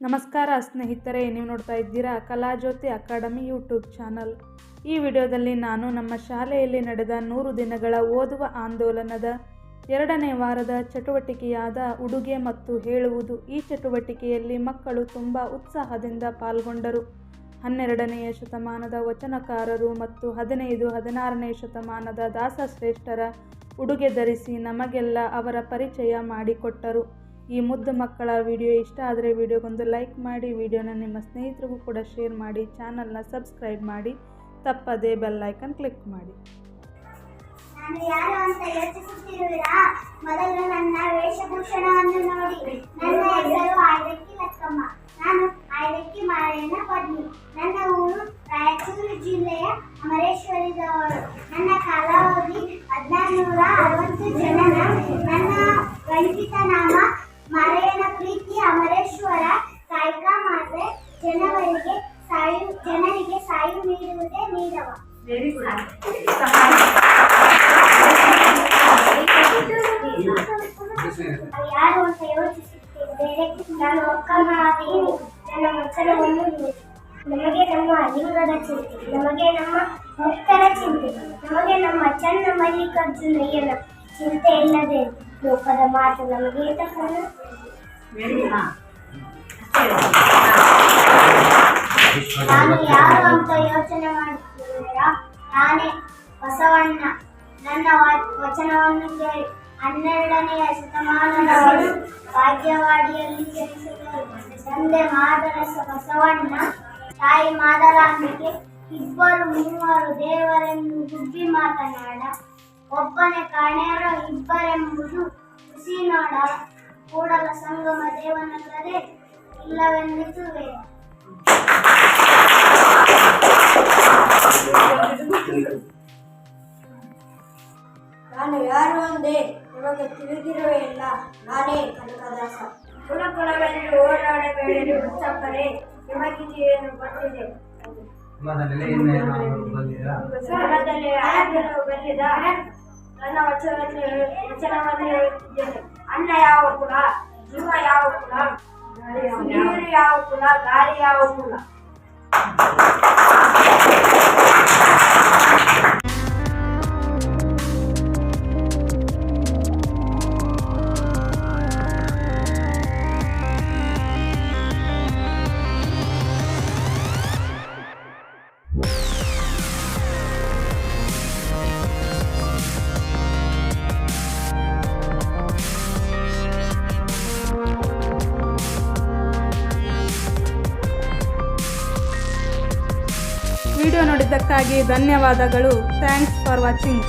ನಮಸ್ಕಾರ ಸ್ನೇಹಿತರೆ, ನೀವು ನೋಡ್ತಾ ಇದ್ದೀರಾ ಕಲಾಜ್ಯೋತಿ ಅಕಾಡೆಮಿ ಯೂಟ್ಯೂಬ್ ಚಾನಲ್. ಈ ವಿಡಿಯೋದಲ್ಲಿ ನಾನು ನಮ್ಮ ಶಾಲೆಯಲ್ಲಿ ನಡೆದ ನೂರು ದಿನಗಳ ಓದುವ ಆಂದೋಲನದ ಎರಡನೇ ವಾರದ ಚಟುವಟಿಕೆಯಾದ ಉಡುಗೆ ಮತ್ತು ಹೇಳುವುದು. ಈ ಚಟುವಟಿಕೆಯಲ್ಲಿ ಮಕ್ಕಳು ತುಂಬ ಉತ್ಸಾಹದಿಂದ ಪಾಲ್ಗೊಂಡರು. ಹನ್ನೆರಡನೆಯ ಶತಮಾನದ ವಚನಕಾರರು ಮತ್ತು ಹದಿನೈದು, ಹದಿನಾರನೇ ಶತಮಾನದ ದಾಸಶ್ರೇಷ್ಠರ ಉಡುಗೆ ಧರಿಸಿ ನಮಗೆಲ್ಲ ಅವರ ಪರಿಚಯ ಮಾಡಿಕೊಟ್ಟರು. ಈ ಮುದ್ದು ಮಕ್ಕಳ ವಿಡಿಯೋ ಇಷ್ಟ ಆದರೆ ವಿಡಿಯೋಗೊಂದು ಲೈಕ್ ಮಾಡಿ, ವಿಡಿಯೋನ ನಿಮ್ಮ ಸ್ನೇಹಿತರಿಗೂ ಕೂಡ ಶೇರ್ ಮಾಡಿ, ಚಾನಲ್ನ ಸಬ್ಸ್ಕ್ರೈಬ್ ಮಾಡಿ, ತಪ್ಪದೇ ಬೆಲ್ ಐಕನ್ ಕ್ಲಿಕ್ ಮಾಡಿ. ನಾನು ಯಾರು ಅಂತ ಯೋಚಿಸುತ್ತಿರುವಿರಾ? ಮೊದಲು ನನ್ನ ವೇಷಭೂಷಣವನ್ನು ನೋಡಿ. ನನ್ನ ಹೆಸರು ಆಯ್ದಕ್ಕಿ ಲಕ್ಕಮ್ಮ. ನಾನು ಆಯ್ದಕ್ಕಿ ಮಾರಯ್ಯನ ಪದ್ಮಿ ನನ್ನ ಊರು ರಾಯಚೂರು ಜಿಲ್ಲೆಯ ಅಮರೇಶ್ವರಿದವರು ನನ್ನ ಕಾಲಾವಧಿ ಹದಿನಾರುನೂರ ಅರವತ್ತು ಜನನ ನನ್ನ ಗಣಿತ ಮಕ್ಕಳನ್ನು ನೀಡಿ ನಮಗೆ ನಮ್ಮ ಲಿಂಗದ ಚಿಂತೆ ನಮಗೆ ನಮ್ಮ ಮುಕ್ತರ ಚಿಂತೆ ನಮಗೆ ನಮ್ಮ ಚನ್ನ ಮಲ್ಲಿಕಾರ್ಜುನಯ್ಯನ ಚಿಂತೆ ಇಲ್ಲದೆ ಲೋಕದ ಮಾತು ನಮಗೆ ತಕ್ಕನು ನಾನು ಯಾರು ಅಂತ ಯೋಚನೆ ಮಾಡುತ್ತಿದ್ದೀರಾ ನಾನೇ ಬಸವಣ್ಣ. ನನ್ನ ವಚನವನ್ನು ಕೇಳಿ. ಹನ್ನೆರಡನೆಯ ಶತಮಾನದವರು ಭಾಗ್ಯವಾಡಿಯಲ್ಲಿ ತಂದೆ ಮಾದರಸ ಬಸವಣ್ಣ. ತಾಯಿ ಮಾದರಾಂಬಿಕೆ. ಇಬ್ಬರು ಮೂವರು ದೇವರೆಂದು ಗುಬ್ಬಿ ಮಾತನಾಡ. ಒಬ್ಬನೇ ಕಾಣ್ಯಾರ, ಇಬ್ಬರೆಂಬುದು ಹುಸಿ ನೋಡ. ಕೂಡಲ ಸಂಗಮ ದೇವನಲ್ಲದೆ ನಾನು ಯಾರು ಅಂದೆ? ನಿಮಗೆ ತಿಳಿದಿರುವ ಇಲ್ಲ ನಾನೇ ಕನಕದಾಸ. ಕುಲ ಕುಲವೆಂದು ಓಡಾಡಬೇಡಿರಿ ಉತ್ಸಪ್ಪರೇ ನಿಮಗಿದೆಯೇನು ಬಂದಿದೆ. ಸ್ವರದಲ್ಲಿ ಆಯತನು ಬಂದಿದ? ನನ್ನ ವಚನವನ್ನು ವಚನವನ್ನು ಹೇಳುತ್ತಿದ್ದೇನೆ. ಅನ್ನ ಯಾವ ಕುಲ? ಜೀವ ಯಾವ ಕುಲ? ನೀರು ಯಾವ ಕುಲ? ಗಾಳಿ ಯಾವ ಕುಲ? ವಿಡಿಯೋ ನೋಡಿದ್ದಕ್ಕಾಗಿ ಧನ್ಯವಾದಗಳು. Thanks for watching.